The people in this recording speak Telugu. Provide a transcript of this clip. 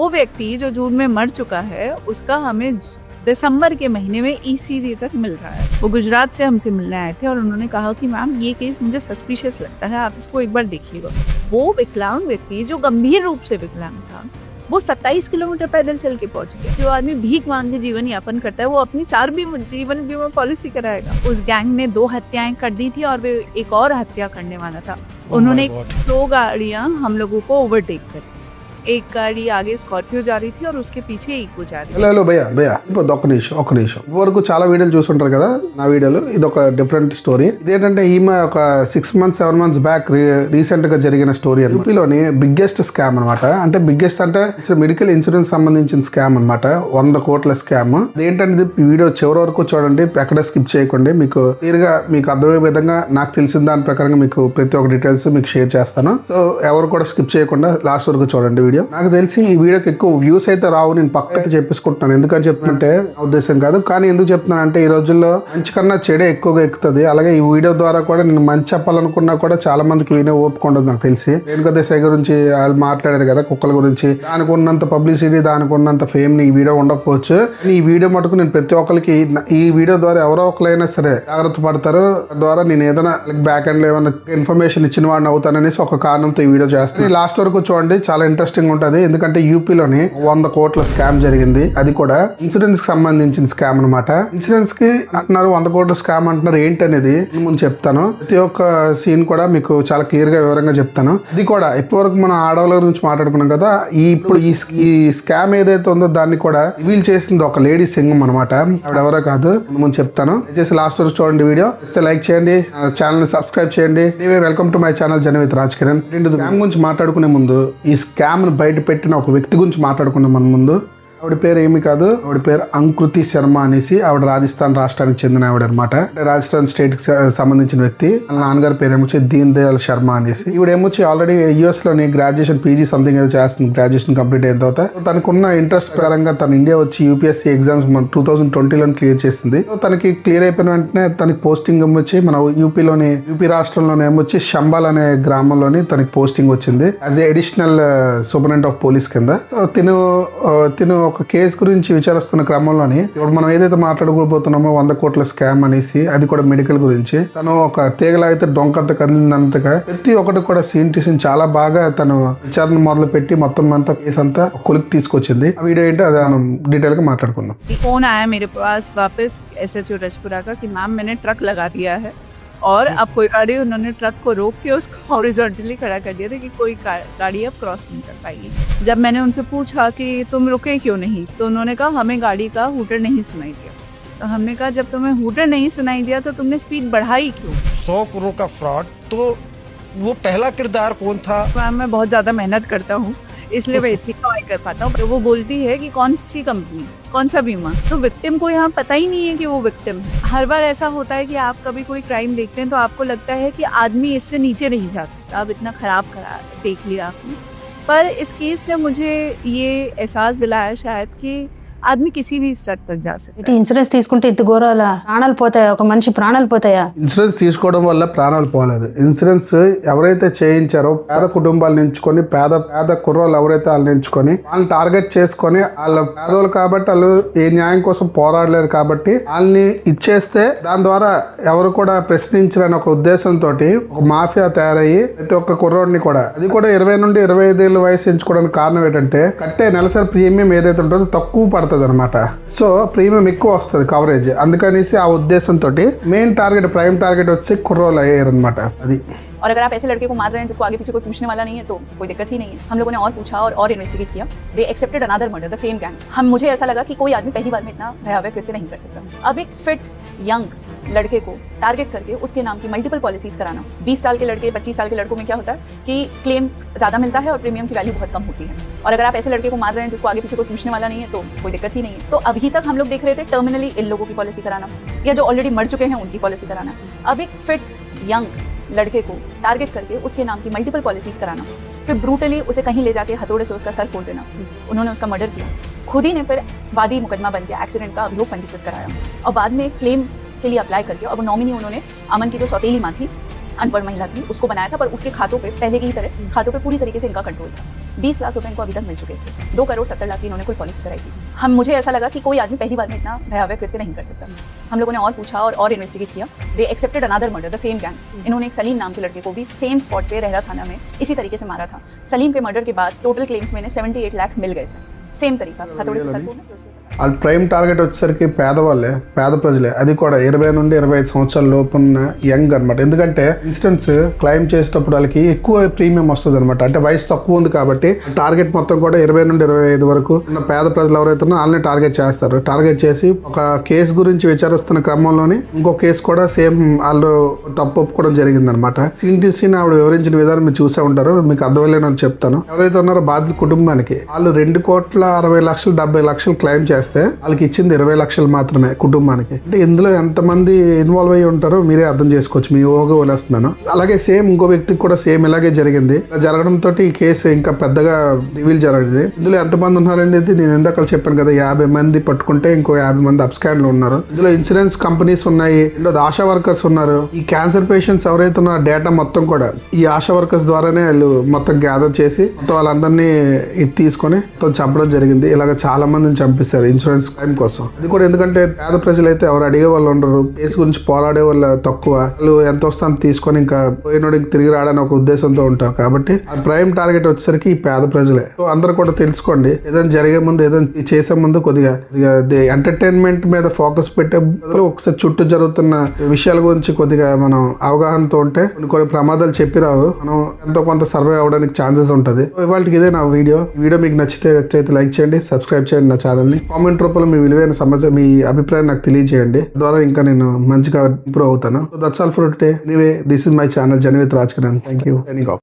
वो व्यक्ति जो जून में मर चुका है उसका हमें दिसंबर के महीने में ईसीजी तक मिल रहा है। वो गुजरात से हमसे मिलने आए थे और उन्होंने कहा कि मैम ये केस मुझे सस्पिशियस लगता है आप इसको एक बार देखिएगा। वो विकलांग व्यक्ति जो गंभीर रूप से विकलांग था वो 27 किलोमीटर पैदल चल के पहुँच गया। जो आदमी भीख मांग के जीवन यापन करता है वो अपनी चार भी जीवन बीमा पॉलिसी कराएगा। उस गैंग ने दो हत्याएँ कर दी थी और वे एक और हत्या करने वाला था। उन्होंने दो गाड़ियाँ हम लोगों को ओवरटेक करी। एक गाड़ी आगे स्कॉर्पियो जा रही थी और उसके पीछे इको जा रही హలో హలో భయ్యా భయ్యా ఇప్పుడు ఒక్క నిమిషం ఒక్క నిమిషం వరకు చాలా వీడియోలు చూస్తుంటారు కదా నా వీడియోలు ఇది ఒక డిఫరెంట్ స్టోరీ ఇదేంటంటే ఈమె ఒక six months seven months back recent గా జరిగిన స్టోరీ యూపీలోని బిగ్గెస్ట్ స్కామ్ అన్నమాట అంటే బిగ్గెస్ట్ అంటే మెడికల్ ఇన్సూరెన్స్ సంబంధించిన స్కామ్ అన్నమాట వంద కోట్ల స్కామ్ ఏంటంటే ఈ వీడియో చివరి వరకు చూడండి ఎక్కడ స్కిప్ చేయకండి మీకు క్లియర్ గా మీకు అర్థమయ్యే విధంగా నాకు తెలిసిన దాని ప్రకారంగా మీకు ప్రతి ఒక్క డీటెయిల్స్ మీకు షేర్ చేస్తాను సో ఎవరు కూడా స్కిప్ చేయకుండా లాస్ట్ వరకు చూడండి వీడియో? నాకు తెలిసి ఈ వీడియోకి ఎక్కువ వ్యూస్ అయితే రావు నేను పక్కకి చెప్పేసుకుంటున్నాను. ఎందుకని చెప్తుంటే ఉద్దేశం కాదు. కానీ ఎందుకు చెప్తున్నాను అంటే ఈ రోజుల్లో మంచి కన్నా చెడే ఎక్కువగా ఎక్కుతుంది. అలాగే ఈ వీడియో ద్వారా కూడా నేను మంచి చెప్పాలనుకున్నా కూడా చాలా మందికి వినే ఓపిక ఉండదు నాకు తెలిసి. రేణుకా దేశాయ్ గురించి వాళ్ళు మాట్లాడారు కదా కుక్కల గురించి. దానికి ఉన్నంత పబ్లిసిటీ దానికి ఉన్నంత ఫేమ్ ఈ వీడియో ఉండకపోవచ్చు. ఈ వీడియో మటుకు నేను ప్రతి ఒక్కరికి ఈ వీడియో ద్వారా ఎవరో ఒకరైనా సరే జాగ్రత్త పడతారు. ద్వారా నేను ఏదైనా బ్యాక్ ఎండ్ ఏమైనా ఇన్ఫర్మేషన్ ఇచ్చిన వాడిని అవుతాననేసి ఒక కారణంతో ఈ వీడియో చేస్తాను. లాస్ట్ వరకు చూడండి. చాలా ఇంట్రెస్ట్ ఇంట్రెస్టింగ్ ఉంటుంది. ఎందుకంటే యూపీలోని వంద కోట్ల స్కామ్ జరిగింది. అది కూడా ఇన్సూరెన్స్కి సంబంధించిన స్కామ్ అన్నమాట. ఇన్సూరెన్స్కి అంటున్నారు వంద కోట్ల స్కామ్ అంటున్నారు ఏంటి అనేది ముందు చెప్తాను. ప్రతి ఒక్క సీన్ కూడా మీకు చాలా క్లియర్గా వివరంగా చెప్తాను. ఇది కూడా ఇప్పటివరకు మనం ఆడవాళ్ళ గురించి మాట్లాడుకున్నాం కదా ఈ ఇప్పుడు ఈ స్కామ్ ఏదైతే ఉందో దాన్ని కూడా రివీల్ చేసింది ఒక లేడీ సింగం అనమాట ఎవరో కాదు ముందు చెప్తాను. దయచేసి లాస్ట్ వరకు చూడండి వీడియో. లైక్ చేయండి ఛానల్ సబ్స్క్రైబ్ చేయండి. వెల్కమ్ టు మై ఛానల్ జనవిత్ రాజ్ కిరణ్ రెండు స్కామ్ గురించి మాట్లాడుకునే ముందు ఈ స్కామ్ బయట పెట్టిన ఒక వ్యక్తి గురించి మాట్లాడుకున్నాం మన ముందు. ఆవిడ పేరు ఏమి కాదు. ఆవిడ పేరు అంకృతి శర్మ అనేసి ఆవిడ రాజస్థాన్ రాష్ట్రానికి చెందిన ఆవిడ అనమాట రాజస్థాన్ స్టేట్కి సంబంధించిన వ్యక్తి. నాన్నగారి పేరు ఏమొచ్చి దీన్ దయాల్ శర్మ అనేసి. ఈవిడ ఏమొచ్చి ఆల్రెడీ యుఎస్లోని గ్రాడ్యుయేషన్ పీజీ సంథింగ్ ఏదో చేస్తుంది. గ్రాడ్యుయేషన్ కంప్లీట్ అయిన తర్వాత తనకున్న ఇంట్రెస్ట్ ప్రకారంగా తన ఇండియా వచ్చి యూపీఎస్సీ ఎగ్జామ్స్ మన టూ థౌసండ్ ట్వంటీలో క్లియర్ చేసింది. తనకి క్లియర్ అయిపోయిన వెంటనే తనకి పోస్టింగ్ వచ్చి మన యూపీలోని యూపీ రాష్ట్రంలోనే ఏమొచ్చి శంబాల్ అనే గ్రామంలోని తనకి పోస్టింగ్ వచ్చింది. As a additional superintendent of police కింద. తిను తిను ఒక కేసు గురించి విచారిస్తున్న క్రమంలోని ఇప్పుడు మనం ఏదైతే మాట్లాడుకోబోతున్నామో వంద కోట్ల స్కామ్ అనేసి అది కూడా మెడికల్ గురించి తను ఒక తీగలా అయితే డొంకంత కదిలిందంతగా ప్రతి ఒక్కటి కూడా సీన్ టు సీన్ చాలా బాగా తను విచారణ మొదలు పెట్టి మొత్తం అంతా కేసు అంతా ఒక కొలికి తీసుకొచ్చింది ఆ వీడియో ఏంటో అది మనం డీటెయిల్ గా మాట్లాడుకుందాం फोन आया मेरे पास वापस एस एच ओ रजपुरा का कि मैम मैंने ट्रक लगा दिया है और अब कोई गाड़ी उन्होंने ट्रक को रोक के उसको हॉरिजॉन्टली खड़ा कर दिया था कि कोई गाड़ी अब क्रॉस नहीं कर पाएगी। जब मैंने उनसे पूछा कि तुम रुके क्यों नहीं तो उन्होंने कहा हमें गाड़ी का हूटर नहीं सुनाई दिया। तो हमने कहा जब तुम्हें हूटर नहीं सुनाई दिया तो तुमने स्पीड बढ़ाई क्यों? सौ करोड़ का फ्रॉड तो वो पहला किरदार कौन था? मैम मैं बहुत ज़्यादा मेहनत करता हूँ। इसलिए मैं इतनी कमाई कर पाता हूँ। तो वो बोलती है कि कौन सी कंपनी कौन सा बीमा? तो विक्टिम को यहाँ पता ही नहीं है कि वो विक्टिम है। हर बार ऐसा होता है कि आप कभी कोई क्राइम देखते हैं तो आपको लगता है कि आदमी इससे नीचे नहीं जा सकता। अब इतना खराब करा देख लिया आपने। पर इस केस ने मुझे ये एहसास दिलाया शायद कि आदमी किसी भी स्तर तक जा सकता ఇటు ఇన్సూరెన్స్ తీసుకుంటే ఇంత ఘోరాల ప్రాణాలు పోతాయా ఒక మనిషి ప్రాణాలు పోతాయా ఇన్సూరెన్స్ తీసుకోవడం వల్ల ప్రాణాలు పోలేదు ఇన్సూరెన్స్ ఎవరైతే చేయించారో పేద కుటుంబాలను ఎంచుకొని పేద పేద కుర్రోళ్ళు ఎవరైతే వాళ్ళని ఎంచుకొని వాళ్ళని టార్గెట్ చేసుకొని వాళ్ళ పేదోళ్ళు కాబట్టి వాళ్ళు ఏ న్యాయం కోసం పోరాడలేరు కాబట్టి వాళ్ళని ఇచ్చేస్తే దాని ద్వారా ఎవరు కూడా ప్రశ్నించరని ఒక ఉద్దేశంతో ఒక మాఫియా తయారయ్యి ప్రతి ఒక్క కుర్రోడిని కూడా అది కూడా ఇరవై నుండి ఇరవై ఐదేళ్ళ వయసు ఎంచుకోవడానికి కారణం ఏంటంటే కట్టే నెలసరి ప్రీమియం ఏదైతే ఉంటుందో తక్కువ పడుతుంది అనమాట సో ప్రీమియం ఎక్కువ వస్తుంది కవరేజ్ అందుకనేసి ఆ ఉద్దేశంతో మెయిన్ టార్గెట్ ప్రైమ్ టార్గెట్ వచ్చి కుర్రోలు అయ్యారు అనమాట అది. और अगर आप ऐसे लड़के को मार रहे हैं जिसको आगे पीछे कोई पूछने वाला नहीं है तो कोई दिक्कत ही नहीं है। हम लोगों ने और पूछा और और इन्वेस्टिगेट किया। They accepted another murder the same gang हम मुझे ऐसा लगा कि कोई आदमी पहली बार में इतना भयावह कृत्य नहीं कर सकता। अब एक फिट यंग लड़के को टारगेट करके उसके नाम की मल्टीपल पॉलिसीज़ कराना। 20 साल के लड़के 25 साल के लड़कों में क्या होता है कि क्लेम ज़्यादा मिलता है और प्रीमियम की वैल्यू बहुत कम होती है। और अगर आप ऐसे लड़के को मार रहे हैं जिसको आगे पीछे कोई पूछने वाला नहीं है तो कोई दिक्कत ही नहीं है। तो अभी तक हम लोग देख रहे थे टर्मिनली इन लोगों की पॉलिसी कराना। या जो ऑलरेडी मर चुके हैं, उनकी पॉलिसी कराना। अब एक फिट यंग लड़के को टारगेट करके उसके नाम की मल्टीपल पॉलिसीज़ कराना। फिर ब्रूटली उसे कहीं ले जाके हथौड़े से उसका सर फोड़ देना। उन्होंने उसका मर्डर किया। खुद ही ने फिर वादी मुकदमा बन गया एक्सीडेंट का अभियोग पंजीकृत कराया। और बाद में क्लेम के लिए अप्लाई करके और नॉमिनी उन्होंने अमन की जो सौतेली माँ थी, अनपढ़ महिला थी, उसको बनाया था, पर उसके खातों पर पहले की ही तरह, खातों पर पूरी तरीके से इनका कंट्रोल था। बीस लाख रुपए इनको अभी तक मिल चुके थे। दो करोड़ सत्तर लाख की इन्होंने कुल पॉलिसी कराई थी। हम मुझे ऐसा लगा कि कोई आदमी पहली बार में इतना भयावह कृत्य नहीं कर सकता। हम लोगों ने और पूछा और और इन्वेस्टिगेट किया। They accepted another murder the same gang इन्होंने एक सलीम नाम के लड़के को भी सेम स्पॉट पे रहरा थाना में इसी तरीके से मारा था। सलीम के मर्डर के बाद टोटल क्लेम्स मैंने सेवेंटी एट लाख मिल गए थे। सेम तरीका हथौड़े से सर को వాళ్ళ ప్రైమ్ టార్గెట్ వచ్చేసరికి పేదవాళ్ళే పేద ప్రజలే. అది కూడా ఇరవై నుండి ఇరవై ఐదు సంవత్సరాల లోపు ఉన్న యంగ్ అనమాట ఎందుకంటే ఇన్సూరెన్స్ క్లెయిమ్ చేసేటప్పుడు వాళ్ళకి ఎక్కువ ప్రీమియం వస్తుంది అనమాట అంటే వయసు తక్కువ ఉంది కాబట్టి టార్గెట్ మొత్తం కూడా ఇరవై నుండి ఇరవై ఐదు వరకు ఉన్న పేద ప్రజలు ఎవరైతే ఉన్నారో వాళ్ళని టార్గెట్ చేస్తారు. టార్గెట్ చేసి ఒక కేసు గురించి విచారిస్తున్న క్రమంలోనే ఇంకో కేసు కూడా సేమ్ వాళ్ళు తప్పు ఒప్పుకోవడం జరిగింది అనమాట సీన్ ఆవిడ వివరించిన విధానం మీరు చూసే ఉంటారు. మీకు అర్థమయ్యే వాళ్ళు చెప్తాను. ఎవరైతే ఉన్నారో బాధిత కుటుంబానికి వాళ్ళు రెండు కోట్ల అరవై లక్షలు డెబ్బై లక్షలు క్లెయిమ్ చేస్తే వాళ్ళకి ఇచ్చింది ఇరవై లక్షలు మాత్రమే కుటుంబానికి. అంటే ఇందులో ఎంతమంది ఇన్వాల్వ్ అయ్యి ఉంటారో మీరే అర్థం చేసుకోవచ్చు. మీ ఊహగా వదిలేస్తున్నాను. అలాగే సేమ్ ఇంకో వ్యక్తికి కూడా సేమ్ ఇలాగే జరిగింది. జరగడంతో జరగడం తోటి ఈ కేసు ఇంకా పెద్దగా రివీల్ జరిగింది ఇందులో ఎంతమంది ఉన్నారండి నేను ఇందాక చెప్పాను కదా యాభై మంది పట్టుకుంటే ఇంకో యాభై మంది అబ్స్కాండ్లు ఉన్నారు. ఇందులో ఇన్సూరెన్స్ కంపెనీస్ ఉన్నాయి. రెండోది ఆశా వర్కర్స్ ఉన్నారు. ఈ క్యాన్సర్ పేషెంట్స్ ఎవరైతే ఉన్నారో డేటా మొత్తం కూడా ఈ ఆశా వర్కర్స్ ద్వారానే వాళ్ళు మొత్తం గ్యాదర్ చేసి మొత్తం వాళ్ళందరినీ ఇది తీసుకొని మొత్తం చంపడం జరిగింది. ఇలాగ చాలా మందిని చంపిస్తారు ఇన్సూరెన్స్ క్లైమ్ కోసం. అది కూడా ఎందుకంటే పేద ప్రజలైతే ఎవరు అడిగే వాళ్ళు ఉండరు. కేసు గురించి పోరాడే వాళ్ళు తక్కువ. వాళ్ళు ఎంత వస్తాను తీసుకొని ఇంకా పోయినోడికి తిరిగి రావడానికి ఒక ఉద్దేశంతో ఉంటారు కాబట్టి ఆ ప్రైమ్ టార్గెట్ వచ్చేసరికి ఈ పేద ప్రజలే. సో అందరూ కూడా తెలుసుకోండి. ఏదైనా జరిగే ముందు ఏదైనా చేసే ముందు కొద్దిగా ఎంటర్టైన్మెంట్ మీద ఫోకస్ పెట్టే బదులు ఒకసారి చుట్టూ జరుగుతున్న విషయాల గురించి కొద్దిగా మనం అవగాహనతో ఉంటే కొన్ని కొన్ని ప్రమాదాలు చెప్పి రావు మనం ఎంతో కొంత సర్వే అవడానికి ఛాన్సెస్ ఉంటుంది. ఇవాళకి ఇదే నా వీడియో. ఈ వీడియో మీకు నచ్చితే అయితే లైక్ చేయండి సబ్స్క్రైబ్ చేయండి నా ఛానల్ని. కామెంట్ రూపంలో మీ విలువైన సమాచారం మీ అభిప్రాయం నాకు తెలియజేయండి. ద్వారా ఇంకా నేను మంచిగా ఇంప్రూవ్ అవుతాను. That's all for today anyway this is my channel జనవిత్ Raj Kiran thank you